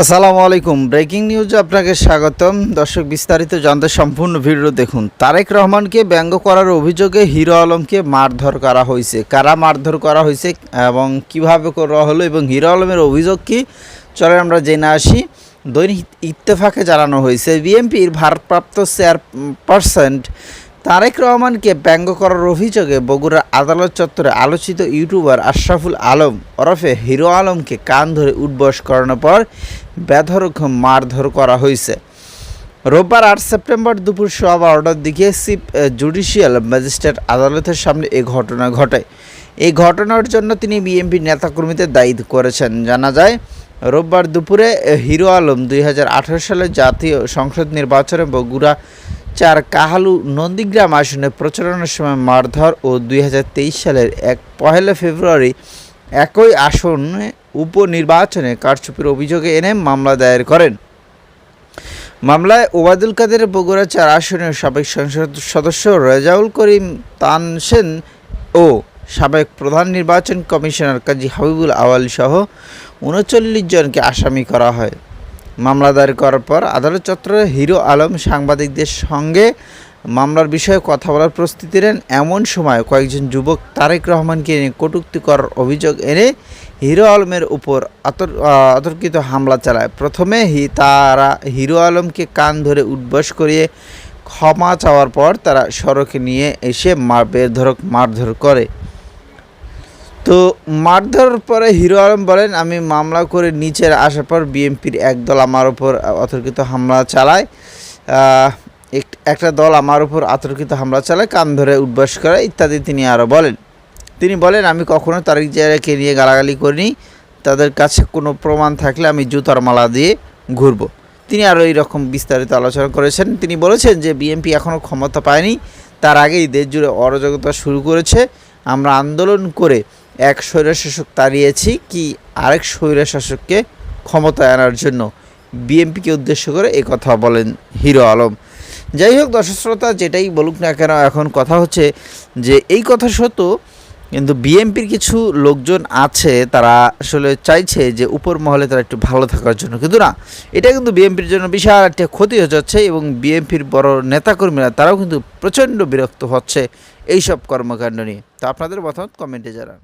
আসসালামু আলাইকুম। ব্রেকিং নিউজে আপনাকে স্বাগতম। দর্শক, বিস্তারিত জানতে সম্পূর্ণ ভিডিও দেখুন। তারেক রহমানকে ব্যঙ্গ করার অভিযোগে হিরো আলমকে মারধর করা হয়েছে। কারা মারধর করা হয়েছে এবং কীভাবে করা হলো এবং হিরো আলমের অভিযোগ কি? চলে আমরা জেনে আসি। দৈনিক ইত্তেফাকে জানানো হয়েছে, বিএনপির ভারপ্রাপ্ত চেয়ারপারসন তারেক রহমানকে ব্যঙ্গ করার অভিযোগে বগুড়া আদালত চত্বরে আলোচিত ইউটিউবার আশরাফুল আলম ওরফে হিরো আলমকে কান ধরে উঠবস করানোর পর বেধরক মারধর করা হয়েছে। রোববার আট সেপ্টেম্বর দুপুর সোয়া বারোটার দিকে চিফ জুডিশিয়াল ম্যাজিস্ট্রেট আদালতের সামনে এ ঘটনা ঘটে। এই ঘটনার জন্য তিনি বিএনপি নেতাকর্মীদের দায়ী করেছেন। জানা যায়, রোববার দুপুরে হিরো আলম দুই হাজার আঠেরো সালে জাতীয় সংসদ নির্বাচনে বগুড়া চার কাহালু নন্দীগ্রাম আসনে প্রচারণার সময় মারধর ও দুই হাজার তেইশ সালের এক পহেলা ফেব্রুয়ারি একই আসনে উপনির্বাচনে কারচুপির অভিযোগে এনে মামলা দায়ের করেন। মামলায় ওবায়দুল কাদের বগুড়া চার আসনের সাবেক সংসদ সদস্য রেজাউল করিম তানসেন ও সাবেক প্রধান নির্বাচন কমিশনার কাজী হাবিবুল আওয়াল সহ উনচল্লিশ জনকে আসামি করা হয়। মামলা দায়ের করার পর আদালত চত্বরে হিরো আলম সাংবাদিকদের সঙ্গে মামলার বিষয়ে কথা বলার প্রস্তুতি নেন। এমন সময় কয়েকজন যুবক তারেক রহমানকে এনে কটূক্তি করার অভিযোগ এনে হিরো আলমের উপর অতর্কিত হামলা চালায়। প্রথমে তারা হিরো আলমকে কান ধরে উদ্বাস করিয়ে ক্ষমা চাওয়ার পর তারা সড়কে নিয়ে এসে মার বেধরক মারধর করে। তো মারধর পরে হিরো আলম বলেন, আমি মামলা করে নিচের আসার পর বিএনপির একদল আমার উপর অতর্কিত হামলা চালায়। এক- একটা দল আমার উপর আতর্কিত হামলা চালায়, কান ধরে উদ্বাস করে, ইত্যাদি তিনি আরও বলেন। তিনি বলেন, আমি কখনো তারিক জায়গাকে নিয়ে গালাগালি করিনি। তাদের কাছে কোনো প্রমাণ থাকলে আমি জুতার মালা দিয়ে ঘুরব। তিনি আরও এইরকম বিস্তারিত আলোচনা করেছেন। তিনি বলেছেন যে, বিএনপি এখনও ক্ষমতা পায়নি। তার আগেই দেশ জুড়ে অরাজকতা শুরু করেছে। আমরা আন্দোলন করে এক স্বৈরশাসক তাড়িয়েছি কি আরেক স্বৈরশাসককে ক্ষমতায় আনার জন্য। বিএনপিকে উদ্দেশ্য করে এই কথা বলেন হিরো আলম। যাই হোক, দর্শক যেটাই বলুক না কেন, এখন কথা হচ্ছে যে এই কথা সত্য, কিন্তু বিএনপির কিছু লোকজন আছে, তারা আসলে চাইছে যে উপর মহলে তারা একটু ভালো থাকার জন্য। কিন্তু না, এটা কিন্তু বিএনপির জন্য বিশাল একটা ক্ষতি হয়ে যাচ্ছে এবং বিএনপির বড় নেতাকর্মীরা, তারাও কিন্তু প্রচণ্ড বিরক্ত হচ্ছে এইসব কর্মকাণ্ড নিয়ে। তো আপনাদের মতামত কমেন্টে জানান।